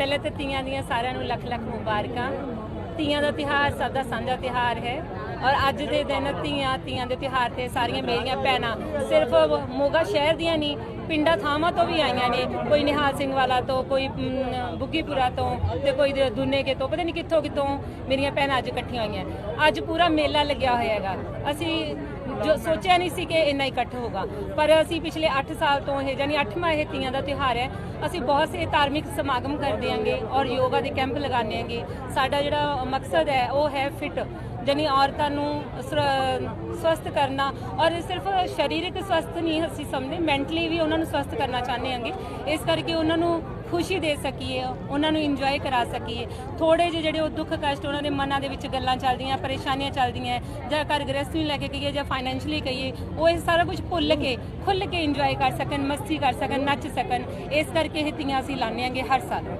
ਪਹਿਲੇ ਤੇ ਤੀਆਂ ਦੀਆਂ ਸਾਰਿਆਂ ਨੂੰ ਲੱਖ ਲੱਖ ਮੁਬਾਰਕਾਂ। ਤੀਆਂ ਦਾ ਤਿਹਾਰ ਸਭ ਦਾ ਸਾਂਝਾ ਤਿਹਾਰ ਹੈ। ਔਰ ਅੱਜ ਦੇ ਦਿਨ ਧੀਆਂ ਤੀਆਂ ਦੇ ਤਿਹਾਰ ਤੇ ਸਾਰੀਆਂ ਮੇਰੀਆਂ ਭੈਣਾਂ ਸਿਰਫ ਮੋਗਾ ਸ਼ਹਿਰ ਦੀਆਂ ਨਹੀਂ, ਪਿੰਡਾਂ ਥਾਵਾਂ ਤੋਂ ਵੀ ਆਈਆਂ ਨੇ। ਕੋਈ ਨਿਹਾਲ ਸਿੰਘ ਵਾਲਾ ਤੋਂ, ਕੋਈ ਬੁੱਗੀਪੁਰਾ ਤੋਂ ਤੇ ਕੋਈ ਦ- ਤੋਂ, ਪਤਾ ਨਹੀਂ ਕਿੱਥੋਂ ਕਿੱਥੋਂ ਮੇਰੀਆਂ ਭੈਣਾਂ ਅੱਜ ਇਕੱਠੀਆਂ ਹੋਈਆਂ। ਅੱਜ ਪੂਰਾ ਮੇਲਾ ਲੱਗਿਆ ਹੋਇਆ ਹੈਗਾ। ਅਸੀਂ ਜੋ ਸੋਚਿਆ ਨਹੀਂ ਸੀ ਕਿ ਇੰਨਾ ਇਕੱਠ ਹੋਗਾ ਪਰ ਅਸੀਂ ਪਿਛਲੇ 8 ਸਾਲ ਤੋਂ ਇਹ ਜਾਨੀ 8ਵਾਂ ਇਹ ਤੀਆਂ ਦਾ ਤਿਉਹਾਰ ਹੈ। ਅਸੀਂ ਬਹੁਤ ਸੇ ਧਾਰਮਿਕ ਸਮਾਗਮ ਕਰਦੇ ਆਂਗੇ ਔਰ ਯੋਗਾ ਦੇ ਕੈਂਪ ਲਗਾਉਂਦੇ ਆਂਗੇ ਸਾਡਾ ਜਿਹੜਾ ਮਕਸਦ ਹੈ, ਉਹ ਹੈ ਫਿਟ ਜਾਨੀ ਔਰਤਾਂ ਨੂੰ ਸਰ- ਸਵਸਥ ਕਰਨਾ ਔਰ ਸਿਰਫ ਸਰੀਰਕ ਸਵਸਥ ਨਹੀਂ ਅਸੀਂ ਸਮਝਦੇ ਮੈਂਟਲੀ ਵੀ ਉਹਨਾਂ ਨੂੰ ਸਵਸਥ ਕਰਨਾ ਚਾਹੁੰਦੇ ਹਾਂਗੇ। ਇਸ ਕਰਕੇ ਉਹਨਾਂ ਨੂੰ ਖੁਸ਼ੀ ਦੇ ਸਕੀਏ, ਉਹਨਾਂ ਨੂੰ ਇੰਜੋਏ ਕਰਾ ਸਕੀਏ। ਥੋੜੇ ਜਿਹੇ ਜਿਹੜੇ ਉਹ ਦੁੱਖ ਕਸ਼ਟ ਉਹਨਾਂ ਦੇ ਮਨਾਂ ਦੇ ਵਿੱਚ ਗੱਲਾਂ ਚੱਲਦੀਆਂ, ਪਰੇਸ਼ਾਨੀਆਂ ਚੱਲਦੀਆਂ, ਜਾਂ ਘਰ ਗ੍ਰਸਤੀ ਨੂੰ ਲੈ ਕੇ ਕਹੀਏ ਜਾਂ ਫਾਈਨੈਂਸ਼ਲੀ ਕਹੀਏ, ਉਹ ਇਹ ਸਾਰਾ ਕੁਝ ਭੁੱਲ ਕੇ ਖੁੱਲ ਕੇ ਇੰਜੋਏ ਕਰ ਸਕਣ, ਮਸਤੀ ਕਰ ਸਕਣ, ਨੱਚ ਸਕਣ। ਇਸ ਕਰਕੇ ਇਹ ਤੀਆਂ ਅਸੀਂ ਲਾਉਂਦੇ ਆਂਗੇ ਹਰ ਸਾਲ।